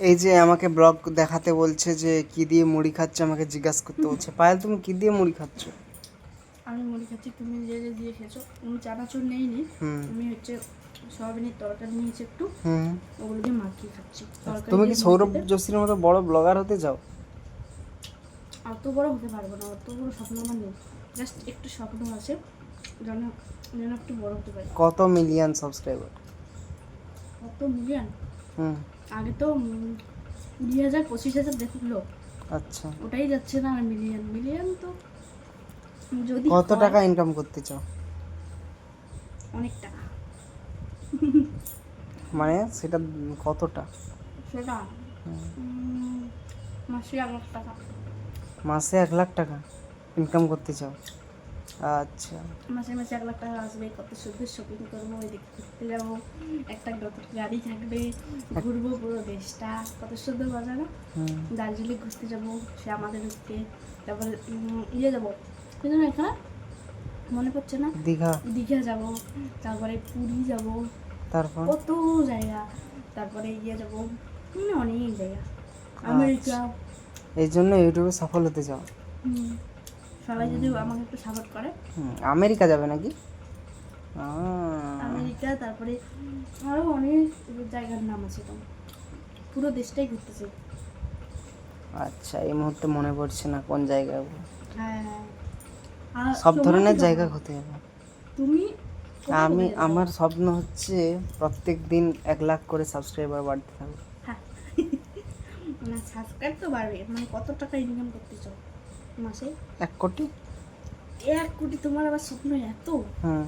এই যে আমাকে ব্লগ দেখাতে বলছে যে কি দিয়ে মুড়ি খাচ্ছে আমাকে জিজ্ঞাসা করতে বলছে পায়েল তুমি কি দিয়ে মুড়ি খাচ্ছ? আমি মুড়ি খাচ্ছি তুমি যে যে দিয়ে খেয়েছো আমি চানাচুর নেইনি হুম। আমি হচ্ছে সয়াবিনের তরকারি নিয়েছি একটু ওগুলো দিয়ে মাখিয়ে খাচ্ছি। তুমি কি সৌরভ যোশীর মতো বড় ব্লগার হতে চাও? অত বড় হতে পারব না অত বড় স্বপ্ন আমার নেই। জাস্ট একটু স্বপ্ন আছে যেন যেন একটু বড় হতে পারি। কত মিলিয়ন সাবস্ক্রাইবার কত মিলিয়ন আগে তো কুড়ি হাজার পঁচিশ হাজার দেখল আচ্ছা। ওটাই যাচ্ছে না আর মিলিয়ন মিলিয়ন তো যদি কত টাকা ইনকাম করতে চাও অনেক টাকা। মানে সেটা কতটা? সেটা? মাসে এক লাখ টাকা। মাসে এক লাখ টাকা ইনকাম করতে চাও আচ্ছা। মাসে মাসে এক লাখ টাকা আসবে কত সুন্দর শপিং করব ওইদিকে ঘুরতে যাব একটা নতুন গাড়ি থাকবে ঘুরবো পুরো দেশটা কত সুন্দর মজা না? দার্জিলিং ঘুরতে যাব সে আমাদের হচ্ছে তারপরে ইয়ে যাব। কিন্তু এখানে মনে পড়ছে না? দীঘা। দীঘা যাব তারপরে পুরী যাব। তারপর? কত জায়গা। তারপরে ইয়ে যাব মানে অনেক জায়গা। আমেরিকা। এই জন্য ইউটিউবে সফল হতে চাও। হুম। সবাই যদি আমাকে একটু সাপোর্ট করে। আমেরিকা যাবে নাকি? আমেরিকা তারপরে আরও অনেক জায়গার নাম আছে তো। পুরো দেশটাই ঘুরতে চাই আচ্ছা এই মুহূর্তে মনে পড়ছে না কোন জায়গায়। হ্যাঁ আর সব ধরনের জায়গা? ঘুরতে যাব। তুমি আমি আমার স্বপ্ন হচ্ছে প্রত্যেক দিন এক লাখ করে সাবস্ক্রাইবার বাড়তে থাকবে হ্যাঁ। না সাবস্ক্রাইব তো বাড়বে মানে কত টাকা ইনকাম করতে চাও? মাসে? এক কোটি? এক কোটি তোমার আবার স্বপ্ন এত? হ্যাঁ।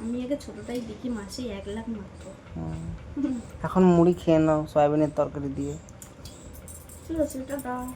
আমি আগে ছোটটাই দেখি মাসে এক লাখ মাত্র। হুম। এখন মুড়ি খেয়ে নাও সয়াবিনের তরকারি দিয়ে। ঠিক আছে টাটা